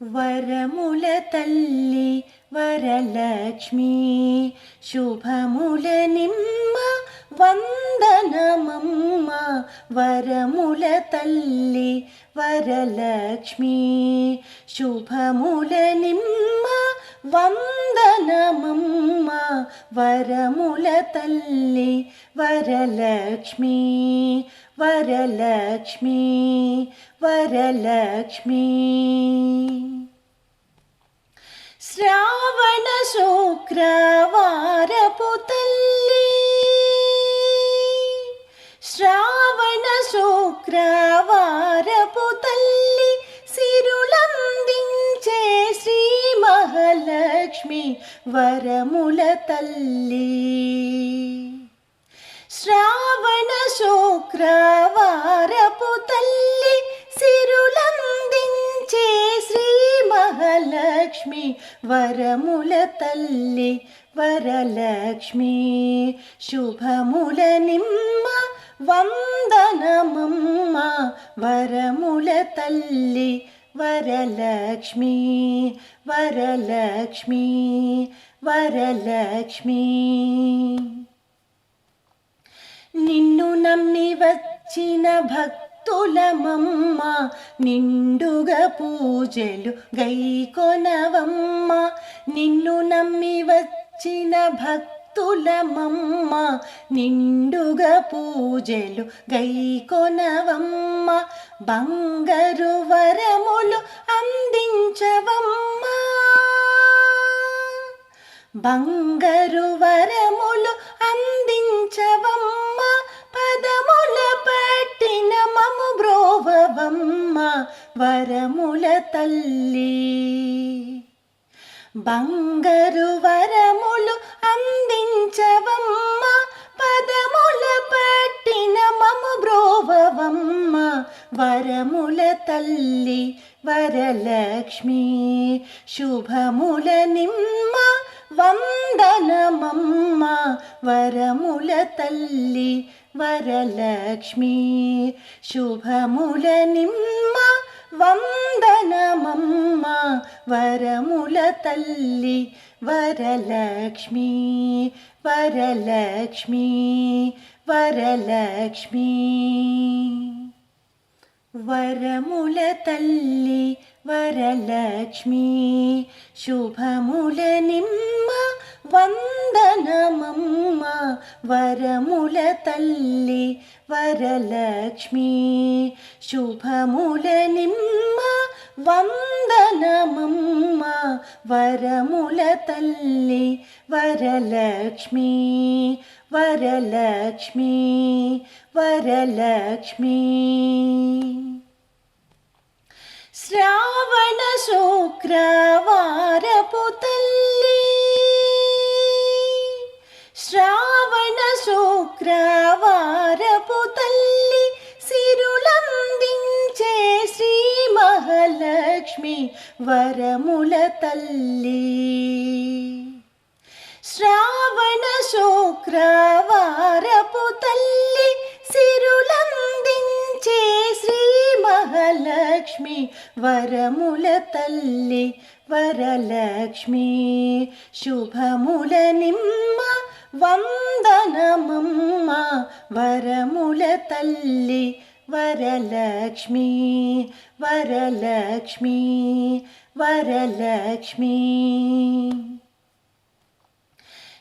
వరముల తల్లి వరలక్ష్మి శుభముల నిమ్మ వందనమమ్మ వరముల తల్లి వరలక్ష్మి శుభముల నిమ్మ వందనమమ్మ వరముల తల్లి వరలక్ష్మి వరలక్ష్మి వరలక్ష్మి. శ్రావణ శుక్రవారపు తల్లి. శ్రావణ శుక్రవారపు తల్లి సిరులందించే శ్రీ మహాలక్ష్మి వరముల తల్లి. శ్రావణ శుక్రవారపు తల్లి సిరులందించే శ్రీ మహాలక్ష్మి వరముల తల్లి వరలక్ష్మి. శుభముల నిమ్మ వందనమమ్మ వరముల తల్లి వరలక్ష్మి వరలక్ష్మి వరలక్ష్మి నిన్ను నమ్మి వచ్చిన భక్తులమమ్మ నిండుగా పూజలు గైకొనవమ్మ. నిన్ను నమ్మి వచ్చిన భక్తులమమ్మ నిండుగా పూజలు గైకొనవమ్మ. బంగారు వరములు అందించవమ్మా. బంగారు వరములు వరముల తల్లి. బంగారు వరములు అందించవమ్మ పదముల పట్టిన మము బ్రోవవమ్మ. వరముల తల్లి వరలక్ష్మి శుభముల నిమ్మ వందనమమ్మ. వరముల తల్లి వరలక్ష్మి శుభముల నిమ్మ వందనమమ్మ వరముల తల్లి వరలక్ష్మి వరలక్ష్మి వరలక్ష్మి. వరముల తల్లి వరలక్ష్మి శుభముల నిమ్మ వందనమమ్మ వరముల తల్లి వరలక్ష్మి. శుభముల నిమ్మ వందనమమ్మ వరముల తల్లి వరలక్ష్మి. వరలక్ష్మి వరలక్ష్మి. శ్రావణ శుక్రవారపు మహాలక్ష్మి వరముల తల్లి. శ్రావణ శుక్రవారపు తల్లి సిరులందించే శ్రీ మహాలక్ష్మి వరముల తల్లి వరలక్ష్మి. శుభముల నిమ్మ వందనమమ్మ వరముల తల్లి వరలక్ష్మి వరలక్ష్మి వరలక్ష్మి.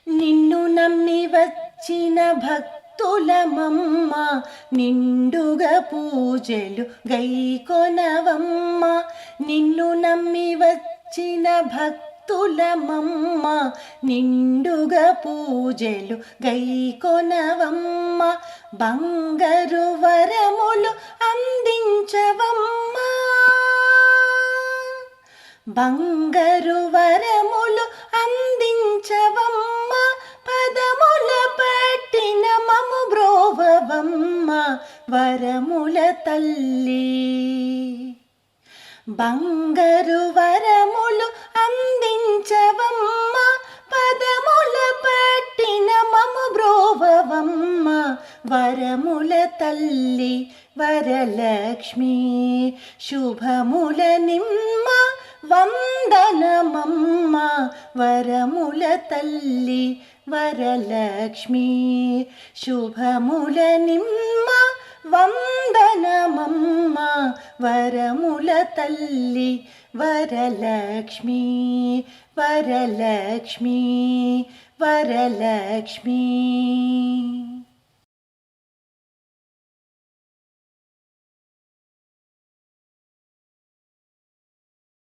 నిన్ను నమ్మి వచ్చిన భక్తులమమ్మ నిండుగా పూజలు గైకొనవమ్మ నిన్ను నమ్మి వచ్చిన భక్తులమమ్మ నిండుగా పూజలు గైకొనవమ్మ బంగారు వరములు అందించవమ్మ. బంగారు వరములు అందించవమ్మ పదముల పట్టిన మము బ్రోవవమ్మ వరముల తల్లి. బంగారు వరములు అందించవమ్మ పదముల పట్టిన మము బ్రోవవమ్మ. వరముల తల్లి వరలక్ష్మి శుభముల నిమ్మ వందనమమ్మ. వరముల తల్లి వరలక్ష్మి శుభముల నిమ్మ వరముల తల్లి వరలక్ష్మి వరలక్ష్మి వరలక్ష్మి.